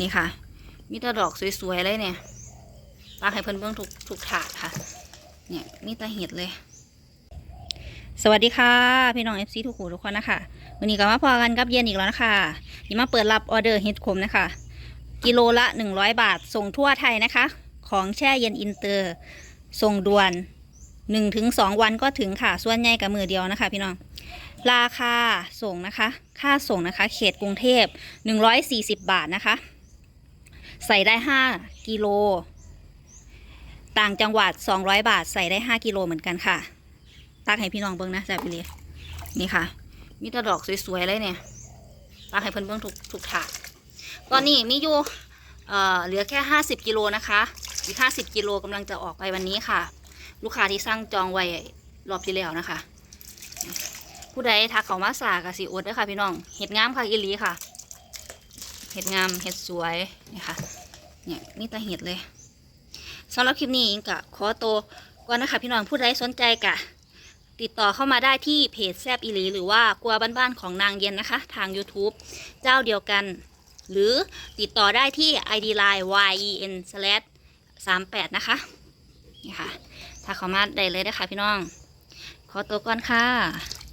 นี่ค่ะ มีแต่ดอกสวยๆเลยเนี่ยตาให้เพิ่นเบิ่งทุกทุกถาดค่ะ เนี่ยมีแต่เห็ดเลย สวัสดีค่ะ พี่น้อง FC ทุกหูทุกคนนะคะวันนี้ก็มาพอกันกับเย็นอีกแล้วนะคะนี่มาเปิดรับออเดอร์เห็ดขมนะคะ กิโลละ 100 บาท ส่งทั่วไทยนะคะ ของแช่เย็นอินเตอร์ ส่งด่วน 1-2 วันก็ถึงค่ะ ส่วนใหญ่กับมือเดียวนะคะ พี่น้องราคาส่งนะคะ ค่าส่งนะคะ เขตกรุงเทพ 140 บาทนะคะ ใส่ได้5กิโล ต่างจังหวัด200บาทใส่ได้5กิโลเหมือนกันค่ะ ตักให้พี่น้องเบิ้งนะแซ่บไปเลยนี่ค่ะ มีแต่ดอกสวยๆเลยเนี่ยตักให้เพิ่นเบิ้งทุกทุกถาดตอนนี้มีอยู่เอ่อเหลือแค่50กิโลนะคะ อีก50กิโลกำลังจะออกไปวันนี้ค่ะ ลูกค้าที่สั่งจองไว้รอบที่แล้วนะคะ ผู้ใดทักเขามาสากะสิอดด้อค่ะพี่น้องเห็ดงามค่ะอีหลีค่ะ เห็ดงามเห็ดสวยนี่ค่ะเนี่ยนี่ต่เห็ดเลยสำหรับคลิปนี้อิงกะขอตัวก่อนนะคะพี่น้องผู้ใดสนใจกะ ติดต่อเข้ามาได้ที่เพจแซบอีหลีหรือว่ากัวบ้านๆของนางเย็นนะคะ ทาง YouTube เจ้าเดียวกัน หรือติดต่อได้ที่ ID Line y e n s l a s 38นะคะนี่ค่ะถ้าเขามาได้เลยนะคะพี่น้อง ขอตัวก่อนค่ะ